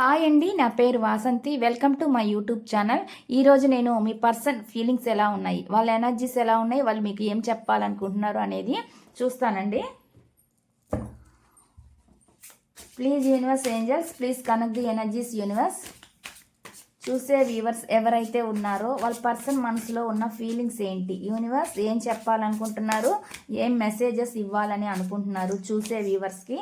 Hi అండి నా పేరు Vasanthi. Welcome to my YouTube channel. ఈరోజు నేను మీ పర్సన్ ఫీలింగ్స్ ఎలా ఉన్నాయి వాళ్ళ ఎనర్జీస్ ఎలా ఉన్నాయి వాళ్ళు మీకు ఏం చెప్పాలనుకుంటున్నారు అనేది చూస్తానండి. Please universe angels please connect the energies universe. చూసే వ్యూవర్స్ ఎవరైతే ఉన్నారో వాళ్ళ పర్సన్ మనసులో ఉన్న ఫీలింగ్స్ ఏంటి యూనివర్స్ ఏం చెప్పాలనుకుంటున్నారు ఏం మెసేజెస్ ఇవ్వాలని అనుకుంటున్నారు చూసే వ్యూవర్స్కి.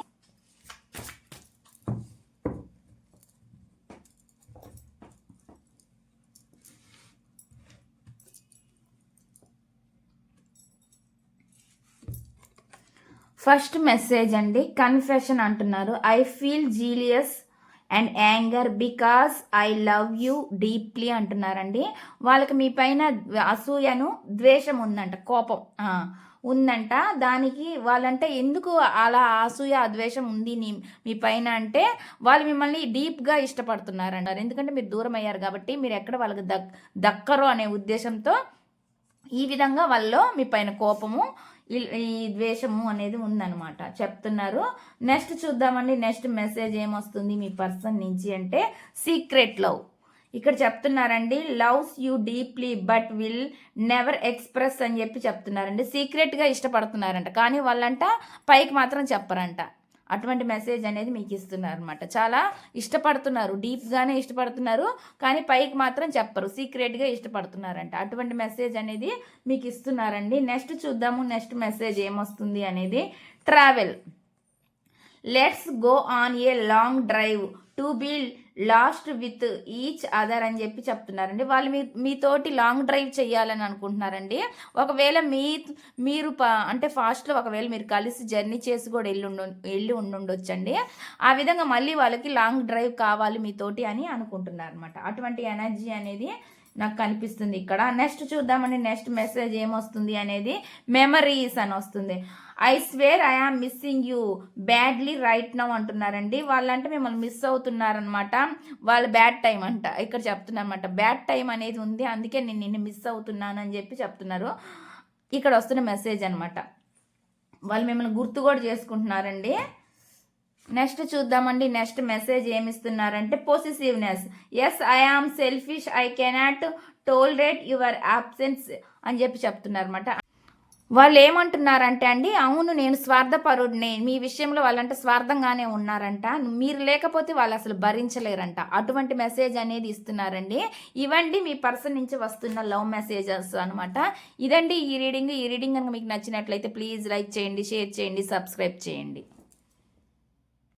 ఫస్ట్ మెసేజ్ అండి కన్ఫెషన్ అంటున్నారు. I feel jealous and anger because I love you deeply అంటున్నారండి. వాళ్ళకి మీ పైన అసూయను ద్వేషం ఉందంట కోపం. ఉందంట. దానికి వాళ్ళంటే ఎందుకు అలా అసూయ ద్వేషం ఉంది నీ మీ పైన అంటే వాళ్ళు మిమ్మల్ని డీప్గా ఇష్టపడుతున్నారంటారు ఎందుకంటే మీరు దూరం అయ్యారు కాబట్టి మీరు ఎక్కడ వాళ్ళకి దక్ దక్కరు అనే ఉద్దేశంతో ఈ విధంగా వాళ్ళలో మీ పైన కోపము ఈ- ఈ ద్వేషము అనేది ఉందన్నమాట. చెప్తున్నారు. నెక్స్ట్ చూద్దామండి. నెక్స్ట్ మెసేజ్ ఏమొస్తుంది మీ పర్సన్ నుంచి అంటే సీక్రెట్ లవ్ ఇక్కడ చెప్తున్నారండి loves you deeply but will never express అని చెప్పి చెప్తున్నారండి. సీక్రెట్గా ఇష్టపడుతున్నారంట. కానీ వాళ్ళంట పైకి మాత్రం చెప్పరంట. అటువంటి మెసేజ్ అనేది మీకు ఇస్తున్నారు అనమాట చాలా ఇష్టపడుతున్నారు. డీప్గానే ఇష్టపడుతున్నారు. కానీ పైకి మాత్రం చెప్పరు. సీక్రెట్గా ఇష్టపడుతున్నారంట. అటువంటి మెసేజ్ అనేది మీకు ఇస్తున్నారండి నెక్స్ట్ చూద్దాము. నెక్స్ట్ మెసేజ్ ఏమొస్తుంది అనేది travel let's go on a long drive to be lost with each other అని చెప్పి చెప్తున్నారండి. వాళ్ళు మీ మీతోటి లాంగ్ డ్రైవ్ చేయాలని అనుకుంటున్నారండి. ఒకవేళ మీ మీరు ప అంటే ఫాస్ట్లో ఒకవేళ మీరు కలిసి జర్నీ చేసి కూడా వెళ్ళి ఉండు వెళ్ళి ఉండుండొచ్చండి ఆ విధంగా మళ్ళీ వాళ్ళకి లాంగ్ డ్రైవ్ కావాలి మీతోటి అని అనుకుంటున్నారు అనమాట అటువంటి ఎనర్జీ అనేది నాకు కనిపిస్తుంది ఇక్కడ. నెక్స్ట్ చూద్దామండి. నెక్స్ట్ మెసేజ్ ఏమొస్తుంది అనేది? మెమరీస్ అని వస్తుంది. I swear I am missing you badly right now అంటున్నారండి. వాళ్ళంటే మిమ్మల్ని మిస్ అవుతున్నారనమాట వాళ్ళ బ్యాడ్ టైం అంట. ఇక్కడ చెప్తున్నారనమాట బ్యాడ్ టైం అనేది ఉంది. అందుకే నేను నిన్ను మిస్ అవుతున్నాను అని చెప్పి చెప్తున్నారు. ఇక్కడ వస్తున్న మెసేజ్ అనమాట వాళ్ళు మిమ్మల్ని గుర్తు కూడా చేసుకుంటున్నారండి. నెక్స్ట్ చూద్దామండి. Next message ఏమిస్తున్నారంటే possessiveness yes I am selfish I cannot tolerate your absence అని చెప్పి చెప్తున్నారు అనమాట వాళ్ళు ఏమంటున్నారంటే అండి అవును నేను స్వార్థపరుడినే. మీ విషయంలో వాళ్ళంటే స్వార్థంగానే ఉన్నారంట. మీరు లేకపోతే వాళ్ళు అసలు భరించలేరంట. అటువంటి మెసేజ్ అనేది ఇస్తున్నారండి. ఇవండి మీ పర్సన్ నుంచి వస్తున్న లవ్ మెసేజెస్ అనమాట ఇదండి ఈ రీడింగ్. ఈ రీడింగ్ కనుక మీకు నచ్చినట్లయితే ప్లీజ్ లైక్ చేయండి షేర్ చేయండి సబ్స్క్రైబ్ చేయండి.